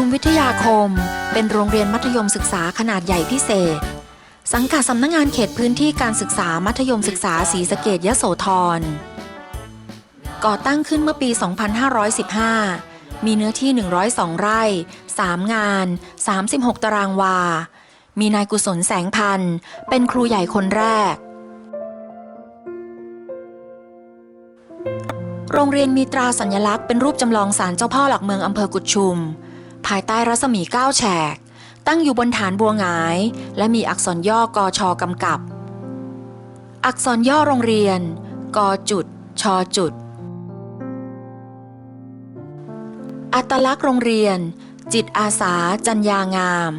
ชุมวิทยาคม เป็นโรงเรียนมัธยมศึกษาขนาดใหญ่พิเศษ สังกัดสำนักงงานเขตพื้นที่การศึกษามัธยมศึกษาศรีสะเกดยโสธร ก่อตั้งขึ้นเมื่อปี 2515 มีเนื้อที่ 102 ไร่ 3 งาน 36 ตารางวา มีนายกุศลแสงพันธ์เป็นครูใหญ่คนแรกโรงเรียนมีตราสัญลักษณ์เป็นรูปจำลองศาลเจ้าพ่อหลักเมืองอำเภอกุดชุม ภายใต้รัศมี 9 แฉก ตั้งอยู่บนฐานบัวงาย และมีอักษรย่อกอชอกำกับ อักษรย่อโรงเรียนกจุดชจุด อัตลักษณ์โรงเรียน จิตอาสาจัญญางาม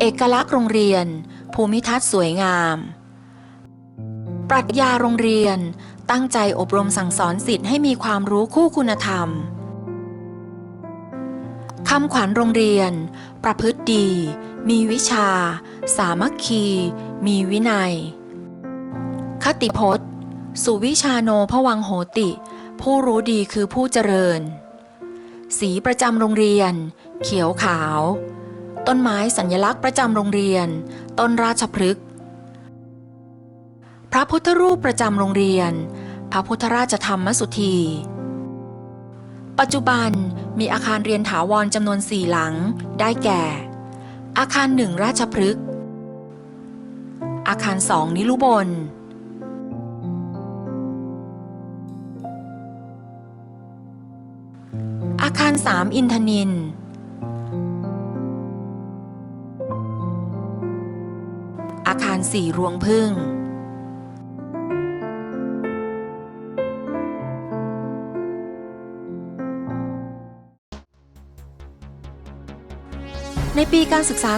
เอกลักษณ์โรงเรียน ภูมิทัศน์สวยงาม ปรัชญาโรงเรียนตั้งใจอบรมสั่งสอนสิทธิ์ให้มีความรู้คู่คุณธรรม คำขวัญโรงเรียน ประพฤติดี มีวิชา สามัคคี มีวินัย คติพจน์ สุวิชาโนพวังโหติ ผู้รู้ดีคือผู้เจริญ สีประจำโรงเรียน เขียวขาว ต้นไม้สัญลักษณ์ประจำโรงเรียน ต้นราชพฤกษ์พระพุทธรูปประจำโรงเรียน พระพุทธราชธรรมสุธี ปัจจุบันมีอาคารเรียนถาวรจำนวนสี่หลัง ได้แก่ อาคารหนึ่งราชพฤกษ์ อาคารสองนิลุบลอาคารสามอินทนิน อาคารสี่รวงพึ่ง ในปีการศึกษา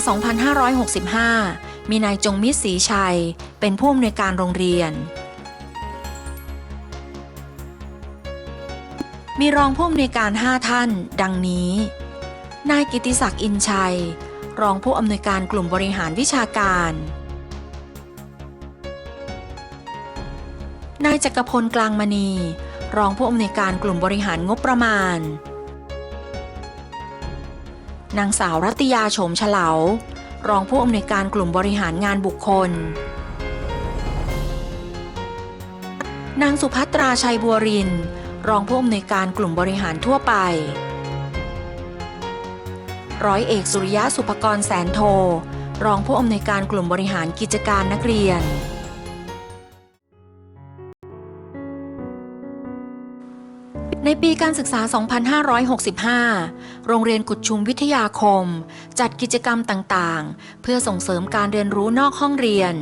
2565 มีนายจงมิตรศรีชัย เป็นผู้อำนวยการโรงเรียน มีรองผู้อำนวยการ 5 ท่าน ดังนี้ นายกิติศักดิ์อินชัย รองผู้อำนวยการกลุ่มบริหารวิชาการ นายจักรพลกลางมณี รองผู้อำนวยการกลุ่มบริหารงบประมาณ นางสาวรัตยาโฉมเฉลารองผู้อำนวยการกลุ่มบริหารงานบุคคล นางสุภัตราชัยบัวริน รองผู้อำนวยการกลุ่มบริหารทั่วไป ร้อยเอกสุริยะสุภกรแสนโท รองผู้อำนวยการกลุ่มบริหารกิจการนักเรียน ในปีการศึกษา 2565 โรงเรียนกุดชุมวิทยาคม จัดกิจกรรมต่างๆ เพื่อส่งเสริมการเรียนรู้นอกห้องเรียน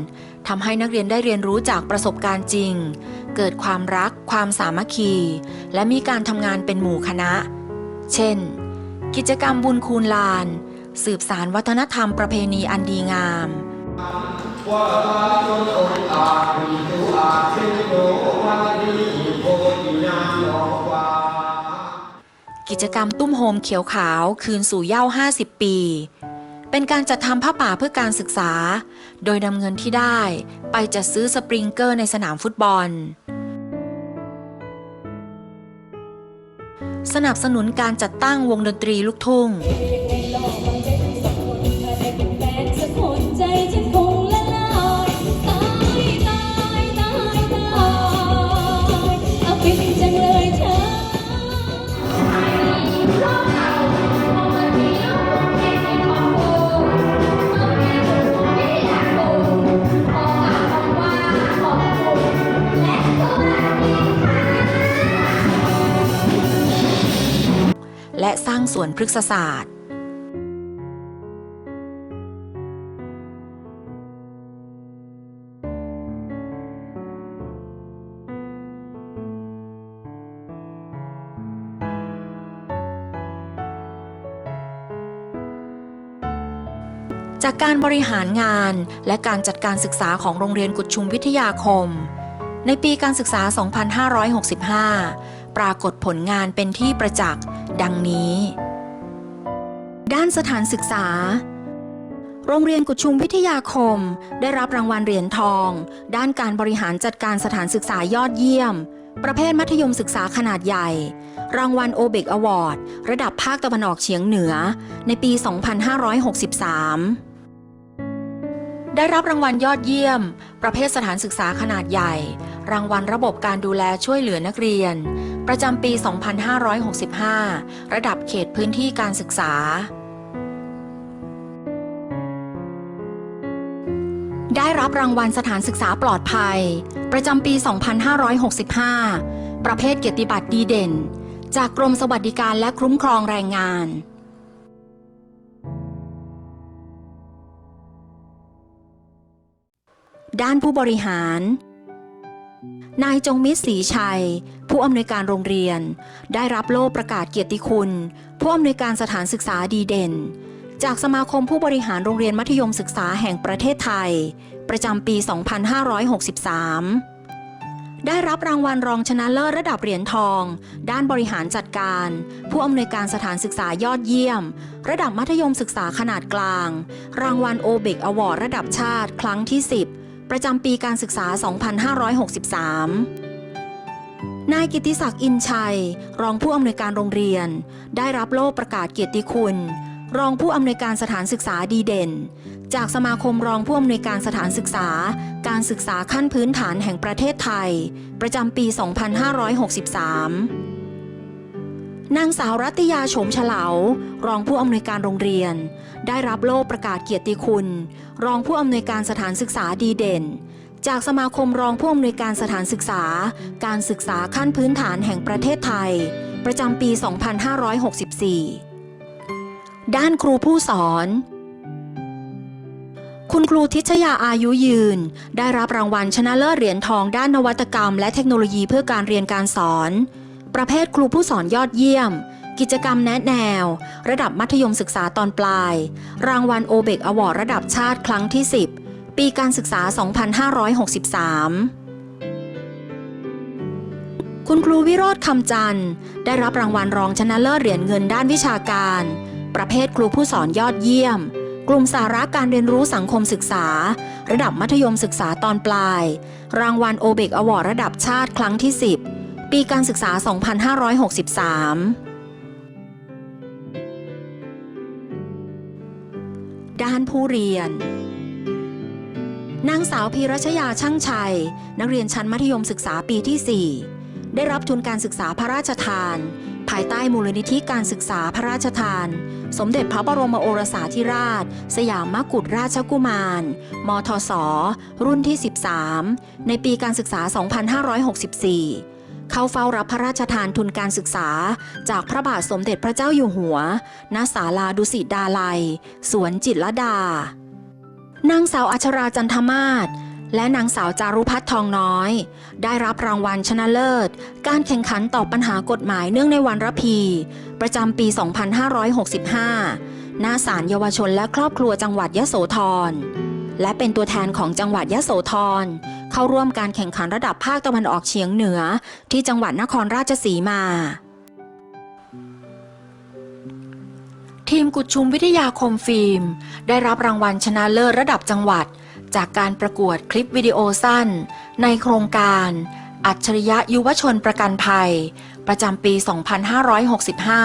ทำให้นักเรียนได้เรียนรู้จากประสบการณ์จริง เกิดความรัก ความสามัคคี และมีการทำงานเป็นหมู่คณะ เช่น กิจกรรมบุญคูณลาน สืบสารวัฒนธรรมประเพณีอันดีงาม กิจกรรมตุ้มโฮมเขียวขาวคืนสู่เย้า 50 ปี เป็นการจัดทำผ้าป่าเพื่อการศึกษา โดยนำเงินที่ได้ไปจัดซื้อสปริงเกอร์ในสนามฟุตบอล สนับสนุนการจัดตั้งวงดนตรีลูกทุ่ง และสร้างสวนพฤกษศาสตร์ จากการบริหารงานและการจัดการศึกษาของโรงเรียนกุดชุมวิทยาคม ในปีการศึกษา 2565 ปรากฏผลงานเป็นที่ประจักษ์ ดังนี้ ด้านสถานศึกษา โรงเรียนกุชุมวิทยาคม ได้รับรางวัลเหรียญทอง ด้านการบริหารจัดการสถานศึกษายอดเยี่ยม ประเภทมัธยมศึกษาขนาดใหญ่ รางวัลโอเบกอวอร์ดระดับภาคตะวันออกเฉียงเหนือ ในปี 2563ได้รับรางวัลยอดเยี่ยม ประเภทสถานศึกษาขนาดใหญ่ รางวัลระบบการดูแลช่วยเหลือนักเรียน ประจำปี 2565 ระดับเขตพื้นที่การศึกษา ได้รับรางวัลสถานศึกษาปลอดภัย ประจำปี 2565 ประเภทเกียรติบัตรดีเด่น จากกรมสวัสดิการและคุ้มครองแรงงานด้านผู้บริหาร นายจงมิตรศรีชัย ผู้อำนวยการโรงเรียน ได้รับโล่ประกาศเกียรติคุณ ผู้อำนวยการสถานศึกษาดีเด่น จากสมาคมผู้บริหารโรงเรียนมัธยมศึกษาแห่งประเทศไทย ประจำปี 2563 ได้รับรางวัลรองชนะเลิศระดับเหรียญทอง ด้านบริหารจัดการ ผู้อำนวยการสถานศึกษายอดเยี่ยม ระดับมัธยมศึกษาขนาดกลาง รางวัลโอเบกอวอร์ดระดับชาติ ครั้งที่ 10 ประจำปีการศึกษา 2563 นายกิติศักดิ์อินชัย รองผู้อำนวยการโรงเรียน ได้รับโล่ประกาศเกียรติคุณ รองผู้อำนวยการสถานศึกษาดีเด่น จากสมาคมรองผู้อำนวยการสถานศึกษา การศึกษาขั้นพื้นฐานแห่งประเทศไทย ประจำปี 2563นางสาวรัตยาโฉมเฉลารองผู้อำนวยการโรงเรียน ได้รับโล่ประกาศเกียรติคุณ รองผู้อำนวยการสถานศึกษาดีเด่น จากสมาคมรองผู้อำนวยการสถานศึกษา การศึกษาขั้นพื้นฐานแห่งประเทศไทย ประจำปี 2564 ด้านครูผู้สอน คุณครูทิชยาอายุยืน ได้รับรางวัลชนะเลิศเหรียญทองด้านนวัตกรรม และเทคโนโลยีเพื่อการเรียนการสอน ประเภทครูผู้สอนยอดเยี่ยม กิจกรรมแนะแนว ระดับมัธยมศึกษาตอนปลาย รางวัลโอเบกอวอร์ดระดับชาติครั้งที่ 10 ปีการศึกษา 2563 คุณครูวิโรธคำจันทร์ ได้รับรางวัลรองชนะเลิศเหรียญเงินด้านวิชาการ ประเภทครูผู้สอนยอดเยี่ยม กลุ่มสาระการเรียนรู้สังคมศึกษา ระดับมัธยมศึกษาตอนปลาย รางวัลโอเบกอวอร์ระดับชาติครั้งที่ 10 ปีการศึกษา 2563ด้านผู้เรียน นางสาวพีรัชยาช่างชัย นักเรียนชั้นมัธยมศึกษาปีที่ 4 ได้รับทุนการศึกษาพระราชทาน ภายใต้มูลนิธิการศึกษาพระราชทาน สมเด็จพระบรมโอรสาธิราช สยามมกุฎราชกุมาร มทศ รุ่นที่ 13 ในปีการศึกษา 2564เข้าเฝ้ารับพระราชทานทุนการศึกษา จากพระบาทสมเด็จพระเจ้าอยู่หัว ณ ศาลาดุสิตดาลัย สวนจิตรดา นางสาวอัชราจันทมาศและนางสาวจารุพัฒน์ทองน้อย ได้รับรางวัลชนะเลิศ การแข่งขันตอบปัญหากฎหมายเนื่องในวันระพี ประจำปี 2565 หน้าศาลเยาวชนและครอบครัวจังหวัดยะโสธร และเป็นตัวแทนของจังหวัดยะโสธร เข้าร่วมการแข่งขันระดับภาคตะวันออกเฉียงเหนือ ที่จังหวัดนครราชสีมา ทีมกุดชุมวิทยาคมฟิล์ม ได้รับรางวัลชนะเลิศระดับจังหวัด จากการประกวดคลิปวิดีโอสั้น ในโครงการ อัจฉริยะยุวชนประกันภัย ประจำปี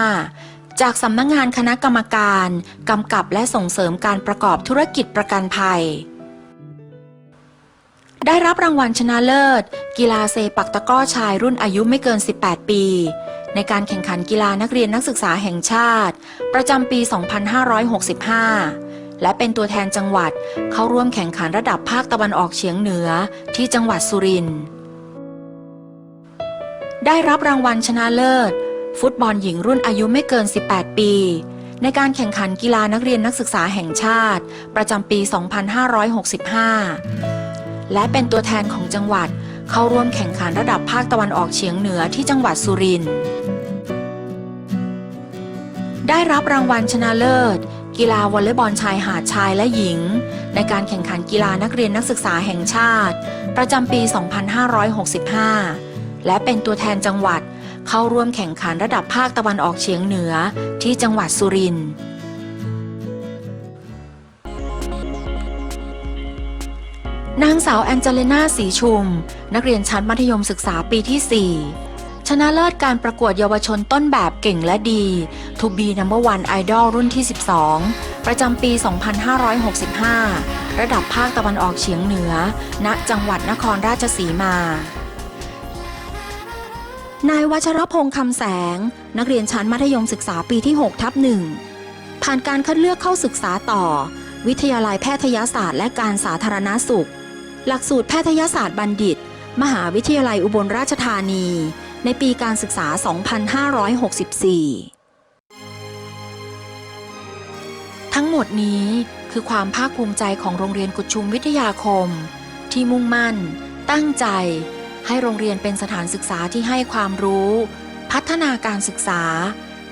2565 จากสำนักงงานคณะกรรมการกำกับและส่งเสริมการประกอบธุรกิจประกันภัย ได้รับรางวัลชนะเลิศ กีฬาเซปักตะก้อชายรุ่นอายุไม่เกิน 18 ปี ในการแข่งขันกีฬานักเรียนนักศึกษาแห่งชาติ ประจำปี 2565 และเป็นตัวแทนจังหวัดเข้าร่วมแข่งขันระดับภาคตะวันออกเฉียงเหนือที่จังหวัดสุรินทร์ได้รับรางวัลชนะเลิศ ฟุตบอลหญิงรุ่นอายุไม่เกิน 18 ปี ในการแข่งขันกีฬานักเรียนนักศึกษาแห่งชาติ ประจำปี 2565 และเป็นตัวแทนของจังหวัด เข้าร่วมแข่งขันระดับภาคตะวันออกเฉียงเหนือที่จังหวัดสุรินทร์ได้รับรางวัลชนะเลิศ กีฬาวอลเลย์บอลชายหาดชายและหญิง ในการแข่งขันกีฬานักเรียนนักศึกษาแห่งชาติ ประจำปี 2565 และเป็นตัวแทนจังหวัดเข้าร่วมแข่งขันระดับภาคตะวันออกเฉียงเหนือที่จังหวัดสุรินทร์ นางสาวแองเจลิน่าสีชุม นักเรียนชั้นมัธยมศึกษาปีที่ 4 ชนะเลิศการประกวดเยาวชนต้นแบบเก่งและดี To be number one idol รุ่นที่ 12 ประจำปี 2565 ระดับภาคตะวันออกเฉียงเหนือ ณ จังหวัดนครราชสีมา นายวัชรพงษ์คำแสง นักเรียนชั้นมัธยมศึกษาปีที่ 6 ทับหนึ่งผ่านการคัดเลือกเข้าศึกษาต่อ วิทยาลัยแพทยศาสตร์และการสาธารณสุข หลักสูตรแพทยศาสตร์บัณฑิต มหาวิทยาลัยอุบลราชธานี ในปีการศึกษา 2564 ทั้งหมดนี้คือความภาคภูมิใจของโรงเรียนกุดชุมวิทยาคม ที่มุ่งมั่น ตั้งใจ ให้โรงเรียนเป็นสถานศึกษาที่ให้ความรู้ พัฒนาการศึกษา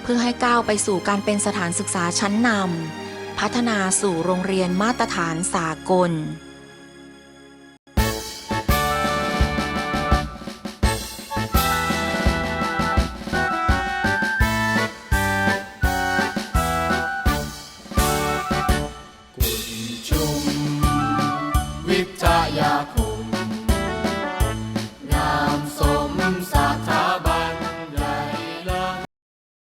เพื่อให้ก้าวไปสู่การเป็นสถานศึกษาชั้นนำพัฒนาสู่โรงเรียนมาตรฐานสากล